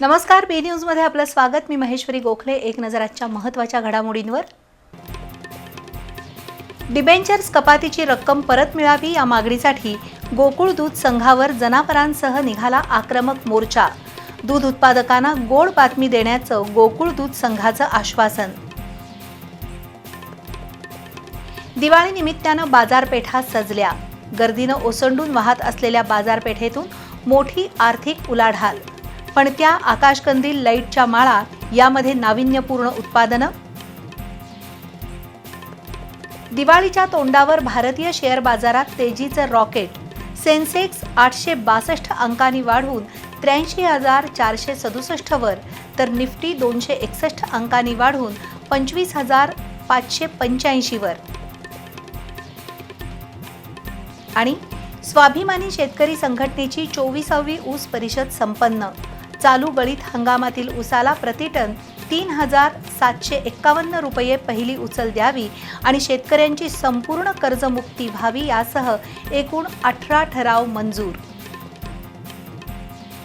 नमस्कार बी न्यूजमध्ये आपलं स्वागत. मी महेश्वरी गोखले. एक नजर आजच्या महत्त्वाच्या घडामोडींवर. डिबेंचर्स कपातीची रक्कम परत मिळावी या मागणीसाठी गोकुळ दूध संघावर जनावरांसह निघाला आक्रमक मोर्चा. दूध उत्पादकांना गोड बातमी देण्याचं गोकुळ दूध संघाचं आश्वासन. दिवाळी निमित्तानं बाजारपेठा सजल्या. गर्दीनं ओसंडून वाहत असलेल्या बाजारपेठेतून मोठी आर्थिक उलाढाल. पण त्या आकाशकंदील लाईटच्या माळा यामध्ये नाविन्यपूर्ण उत्पादनं. दिवाळीच्या तोंडावर भारतीय शेअर बाजारात तेजीचं रॉकेट. सेन्सेक्स आठशे बासष्ट अंकांनी वाढून त्र्याऐंशी हजार चारशे सदुसष्टवर तर निफ्टी दोनशे एकसष्ट अंकांनी वाढून पंचवीस हजार पाचशे पंच्याऐंशीवर. आणि स्वाभिमानी शेतकरी संघटनेची चोवीसावी ऊस परिषद संपन्न. चालू गळीत हंगामातील उसाला प्रतिटन तीन हजार सातशे एक्कावन्न रुपये पहिली उचल द्यावी आणि शेतकऱ्यांची संपूर्ण कर्जमुक्ती व्हावी यासह एकूण अठरा ठराव मंजूर.